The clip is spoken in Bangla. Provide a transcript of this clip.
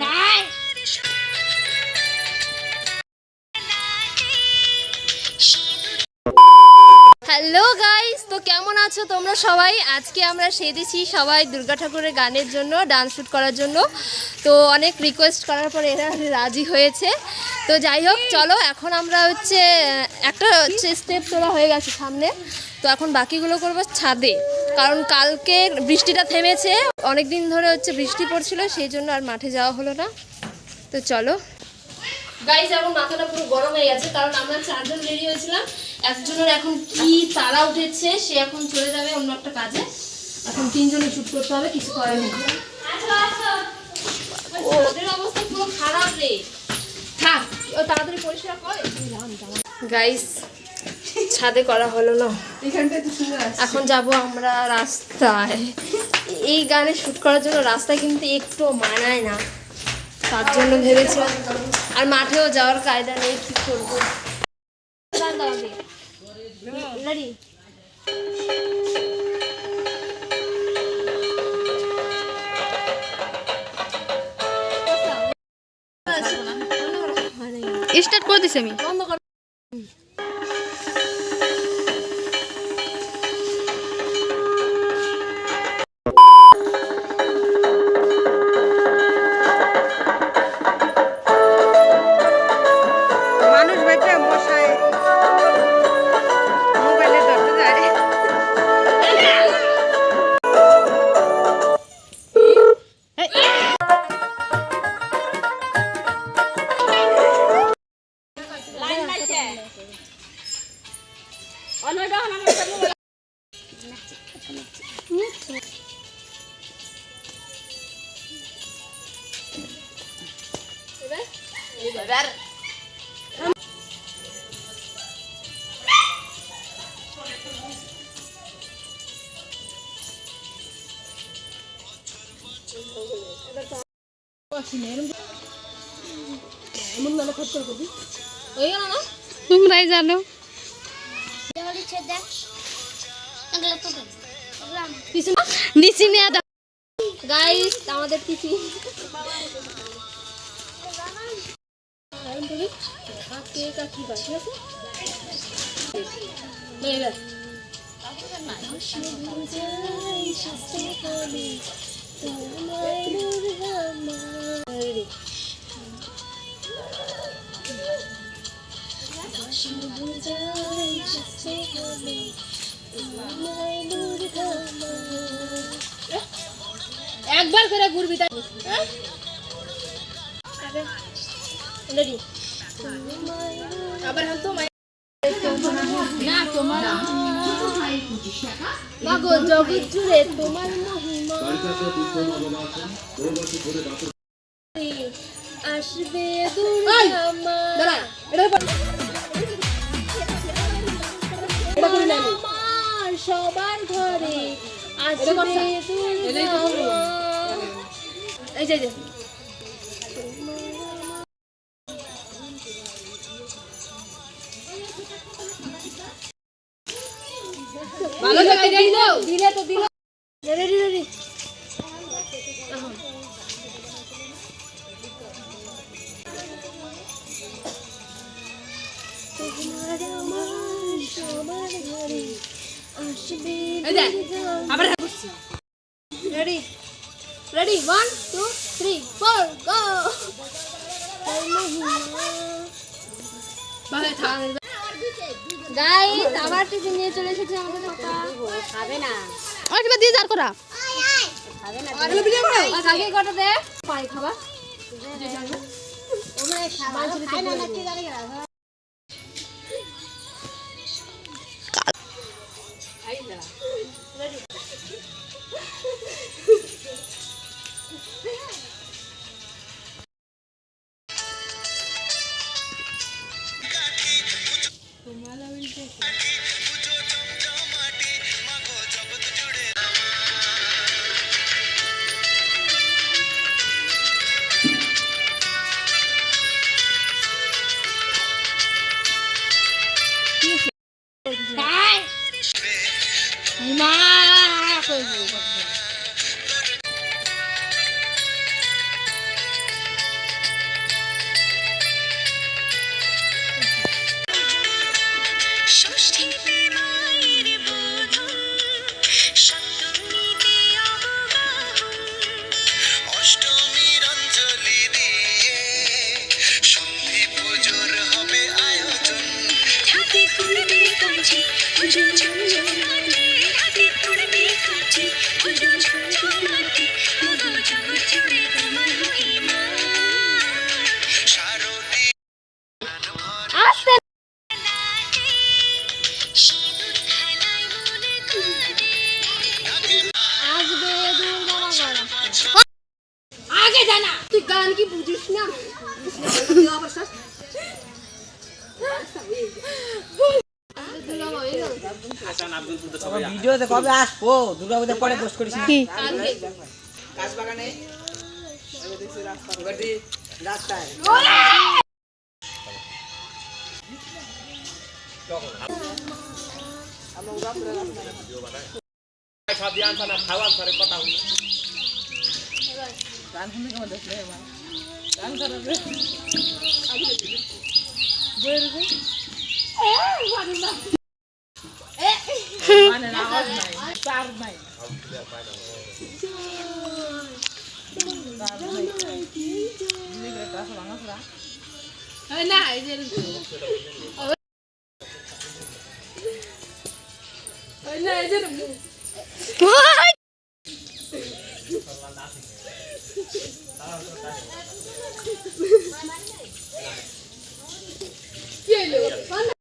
হ্যাঁ। হ্যালো গাইস তো কেমন আছো তোমরা সবাই? আজকে আমরা সেজেছি সবাই দুর্গা ঠাকুরের গানের জন্য ডান্স শ্যুট করার জন্য। তো অনেক রিকোয়েস্ট করার পরে এরা রাজি হয়েছে। তো যাই হোক চলো এখন আমরা হচ্ছে একটা হচ্ছে স্টেপ তোলা হয়ে গেছে সামনে। তো এখন বাকিগুলো করব ছাদে। কারণ কালকে বৃষ্টিটা থেমেছে অনেক দিন ধরে হচ্ছে বৃষ্টি পড়ছিল সেই জন্য আর মাঠে যাওয়া হলো না। তো চলো। গাইজ এখন মাথাটা পুরো গরম হয়ে গেছে কারণ আমরা চারজন রেডি হয়েছিলাম একজনের এখন কি তারা উঠেছে সে এখন চলে যাবে অন্য একটা কাজে। এখন তিনজনে শুট করতে হবে কিছু করার নেই। ও, ওদের অবস্থা পুরো খারাপ রে। থাক তাড়াতাড়ি পরিষ্কার করে। গাইস ছাদে করা হলো না। এখন যাব আমরা রাস্তায়। এই গানে শুট করার জন্য রাস্তা কিন্তু একটু মানায় না। তার জন্য ভেবেছিলাম আর মাঠেও যাওয়ার কায়দা নেই কি করব? রেডি স্টার্ট করে দিছি আমি। বন্ধ হয়ে তোমরাই জানো। নিচে নিয়ে দাও গাইস আমাদের কিছু একবার করে ঘুরবি তাই রেডি আবার হাল তো না তোমার মাগো জগৎ জুড়ে তোমার মহিমা। আসবে সবার ঘরে আসবে এই যে। এই যে ভালো জায়গায় দিল তো দিল। Ready ready ready. টিফিন নিয়ে চলে এসেছে আমাদের পাপা। খাবে না। আর তুমি দিয়ে যার করা। খাবে না। আরে ভিডিও করো আর আগে কটা দে? পাই খাবা। ষষ্ঠীতে মায়ের বোধন সপ্তমীতে অবগাহন অষ্টমীর অঞ্জলি দিয়ে সন্ধি পুজোর হবে আয়োজন। কাজে জানা। তুই গান কি বুঝিস না? ভিডিওতে কবে আসব? দুর্গা পূজা পরে পোস্ট করিস না। রাস্তায় গান শুনতে কেমন দেখলে এবার? গান খারাপ। বইয়ের? মানে আওয়াজ নাই, তার নাই। না এই যে